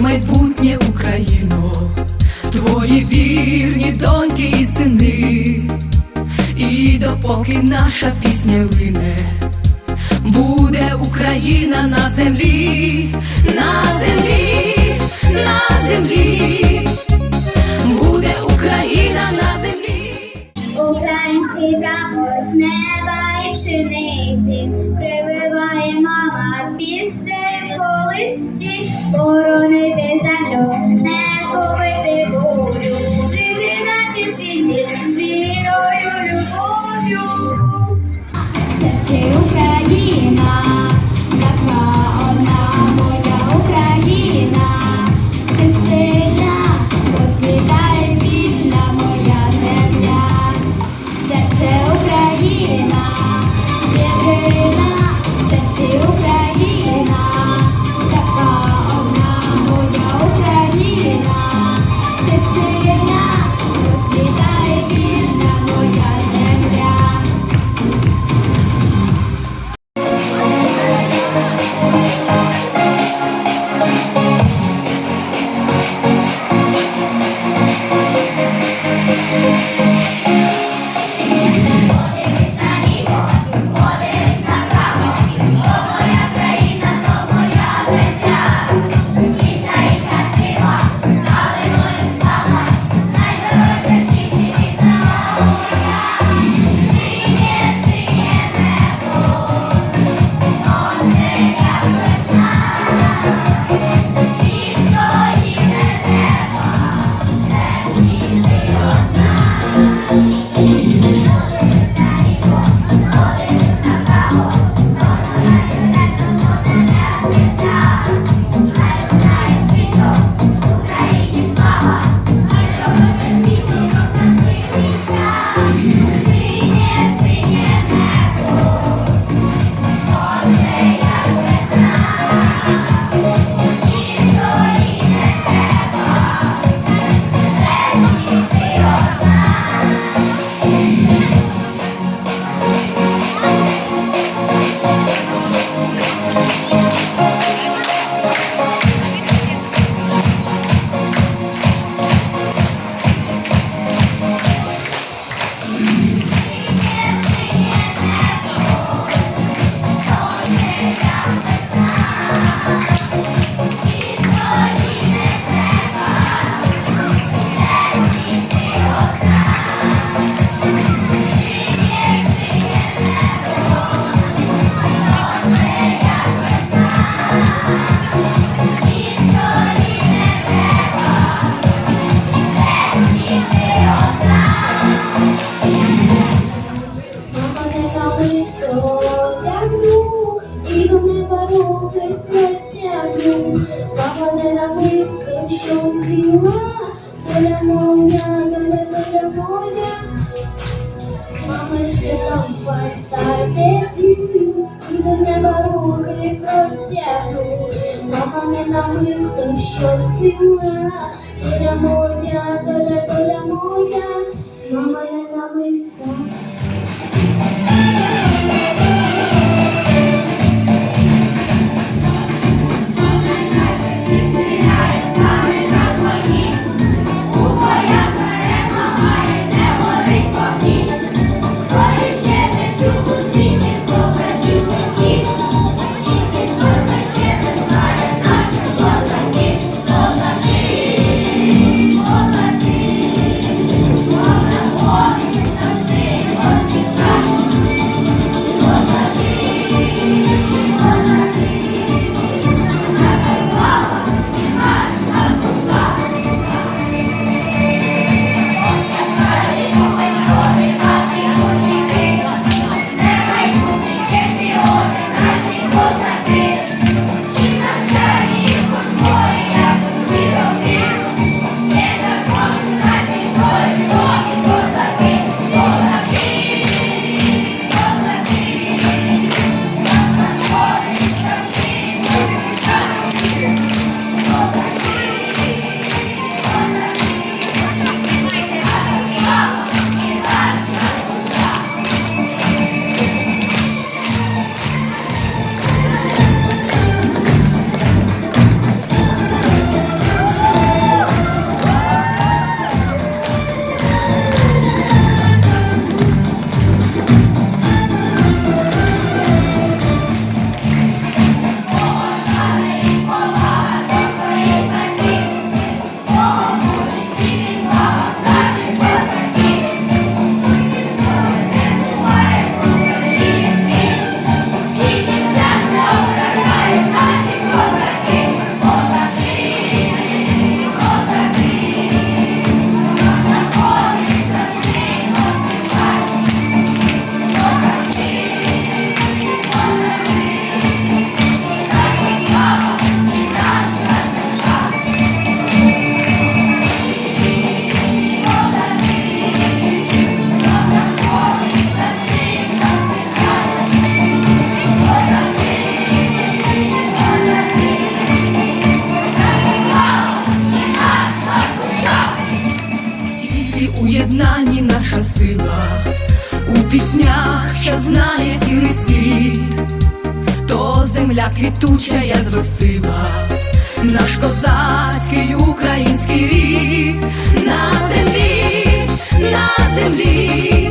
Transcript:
майбутнє Україно, твої вірні доньки і сини, і допоки наша пісня лине, буде Україна на землі, на землі, на землі, руки простягну. Мама не намисто, що доля моя, доля, доля моя. Мама силам постати, і до руки простягну. Мама не ціла, доля моя, доля, доля моя. Мама не намисто. Уєднані наша сила, у піснях, що знає цілий світ, то земля квітуча я зростила, наш козацький український рід на землі, на землі.